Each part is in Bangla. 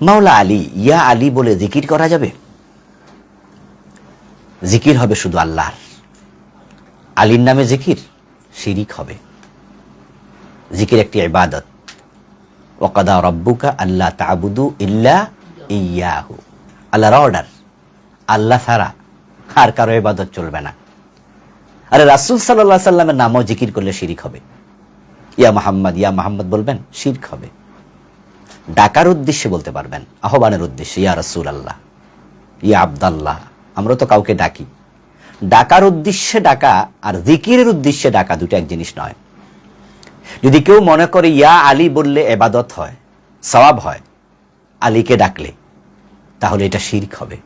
মাওলা আলী, ইয়া আলী বলে জিকির করা যাবে? জিকির হবে শুধু আল্লাহর। আলীর নামে জিকির, শিরিক হবে। জিকির একটি ইবাদত। ওকাদা রব্বুকা আল্লাহ তাবুদু ইল্লা ইয়াহু। আল্লাহর অর্ডার আল্লাহ ছাড়া আর কারও ইবাদত চলবে না। আরে রাসুল সাল্লাহ সাল্লামের নামও জিকির করলে শিরিক হবে। ইয়া মোহাম্মদ ইয়া মোহাম্মদ বলবেন, শিরক হবে। ডাকার উদ্দেশ্যে বলতে পারবেন, আহ্বানের উদ্দেশ্যে, ইয়া রসুল আল্লাহ ইয়া আবদাল্লাহ, আমরা তো কাউকে ডাকি। ডাকার উদ্দেশ্যে ডাকা আর জিকিরের উদ্দেশ্যে ডাকা দুটো এক জিনিস নয়। যদি কেউ মনে করে ইয়া আলী বললে এবাদত হয়, সওয়াব হয়, আলীকে ডাকলে, তাহলে এটা শিরক হবে।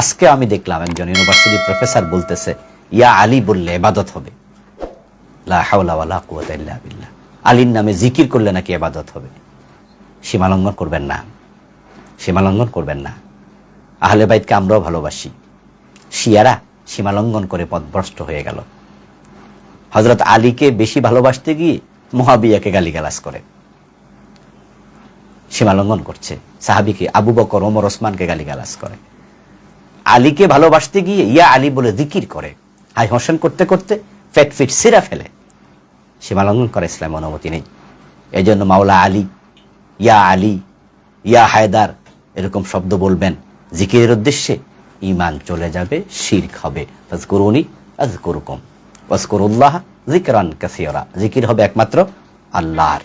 আজকে আমি দেখলাম একজন ইউনিভার্সিটি প্রফেসর বলতেছে, ইয়া আলী বললে এবাদত হবে। আলীর নামে জিকির করলে নাকি এবাদত হবে। সীমালঙ্ঘন করবেন না। সীমালঙ্ঘন করবেন না। আহলে বাইতকে আমরাও ভালোবাসি। শিয়ারা সীমালঙ্ঘন করে পথভ্রষ্ট হয়ে গেল। হজরত আলীকে বেশি ভালোবাসতে গিয়ে মহাবিয়াকে গালিগালাজ করে। সীমালঙ্ঘন করছে। সাহাবিকে আবু বকর, ওমর, ওসমানকে গালিগালাজ করে। আলীকে ভালোবাসতে গিয়ে ইয়া আলী বলে জিকির করে। হাই হোসেন করতে করতে ফেট ফিট সিরা ফেলে। সীমালঙ্ঘন করা ইসলাম অনুমতি নেই। এই জন্য মাওলা আলী, ইয়া আলী, ইয়া হায়দার এরকম শব্দ বলবেন। জিকিরের উদ্দেশ্যে ইমান চলে যাবে, শির্ক হবে। ফাজকুরুনি অজকর উল্লাহ জিকরান কাসিয়রা জিকির হবে একমাত্র আল্লাহর।